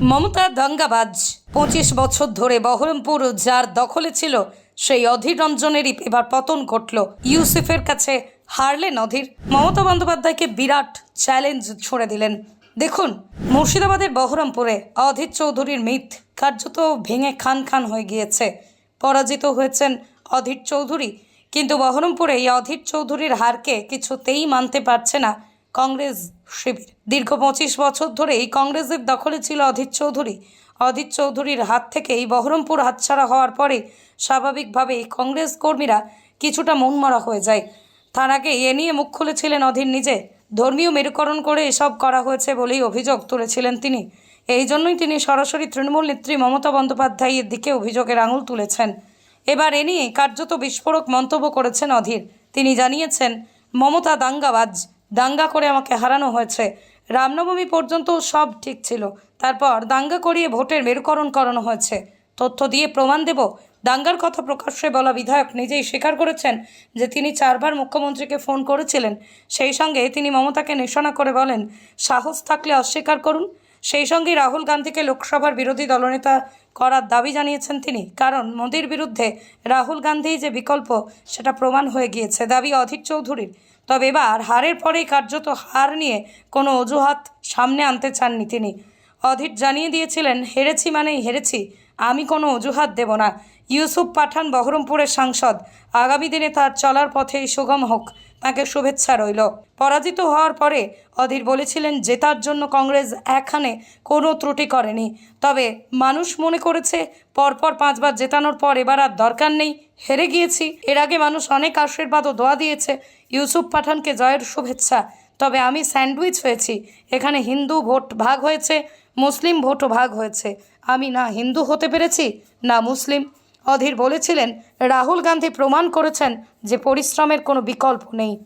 মমতা দাঙ্গাবাজ। পঁচিশ বছর ধরে বহরমপুর, যার দখলে ছিল সেই অধীর রঞ্জনেরই এবার পতন ঘটল। ইউসুফের কাছে হারলেন অধীর। মমতা বন্দ্যোপাধ্যায়কে বিরাট চ্যালেঞ্জ ছুড়ে দিলেন। দেখুন, মুর্শিদাবাদের বহরমপুরে অধীর চৌধুরীর মিথ কার্যত ভেঙে খান খান হয়ে গিয়েছে। পরাজিত হয়েছেন অধীর চৌধুরী। কিন্তু বহরমপুরে এই অধীর চৌধুরীর হারকে কিছুতেই মানতে পারছে না কংগ্রেস শিবির। দীর্ঘ পঁচিশ বছর ধরে এই কংগ্রেসের দখলে ছিল অধীর চৌধুরী। অধীর চৌধুরীর হাত থেকে এই বহরমপুর হাতছাড়া হওয়ার পরে স্বাভাবিকভাবেই কংগ্রেস কর্মীরা কিছুটা মনমরা হয়ে যায়। তার আগে এ নিয়ে মুখ খুলেছিলেন অধীর নিজে। ধর্মীয় মেরুকরণ করে এসব করা হয়েছে বলেই অভিযোগ তুলেছিলেন তিনি। এই জন্যই তিনি সরাসরি তৃণমূল নেত্রী মমতা বন্দ্যোপাধ্যায়ের দিকে অভিযোগের আঙুল তুলেছেন। এবার এ নিয়ে কার্যত বিস্ফোরক মন্তব্য করেছেন অধীর। তিনি জানিয়েছেন, মমতা দাঙ্গাবাজ। দাঙ্গা করে আমাকে হারানো হয়েছে। রামনবমী পর্যন্ত সব ঠিক ছিল। তারপর দাঙ্গা করিয়ে ভোটের মেরুকরণ করানো হয়েছে। তথ্য দিয়ে প্রমাণ দেব, দাঙ্গার কথা প্রকাশ্যে বলা বিধায়ক নিজেই স্বীকার করেছেন যে তিনি চারবার মুখ্যমন্ত্রীকে ফোন করেছিলেন। সেই সঙ্গে তিনি মমতাকে নিশানা করে বলেন, সাহস থাকলে অস্বীকার করুন। সেই সঙ্গে রাহুল গান্ধীকে লোকসভার বিরোধী দলনেতা করার দাবি জানিয়েছেন তিনি। কারণ মোদির বিরুদ্ধে রাহুল গান্ধী যে বিকল্প, সেটা প্রমাণ হয়ে গিয়েছে। দাবি অধীর চৌধুরীর। তবে এবার হারের পরেই কার্যত হার নিয়ে কোনো অজুহাত সামনে আনতে চাননি তিনি। অধীর জানিয়ে দিয়েছিলেন, হেরেছি মানেই হেরেছি, আমি কোনো অজুহাত দেব না। ইউসুফ পাঠান বহরমপুরের সাংসদ। আগামী দিনে তার চলার পথেই সুগম হোক, তাকে শুভেচ্ছা রইল। পরাজিত হওয়ার পরে অধীর বলেছিলেন, জেতার জন্য কংগ্রেস এখানে কোনো ত্রুটি করেনি। তবে মানুষ মনে করেছে, পরপর পাঁচবার জেতানোর পর এবার আর দরকার নেই, হেরে গিয়েছি। এর আগে মানুষ অনেক আশীর্বাদ ও দোয়া দিয়েছে, ইউসুফ পাঠানকে জয়ের শুভেচ্ছা। তবে আমি স্যান্ডউইচ হয়েছি। এখানে হিন্দু ভোট ভাগ হয়েছে মুসলিম ভোটও ভাগ হয়েছে। আমি না হিন্দু হতে পেরেছি, না মুসলিম। অধীর বলেছিলেন, রাহুল গান্ধী প্রমাণ করেছেন যে পরিশ্রমের কোনো বিকল্প নেই।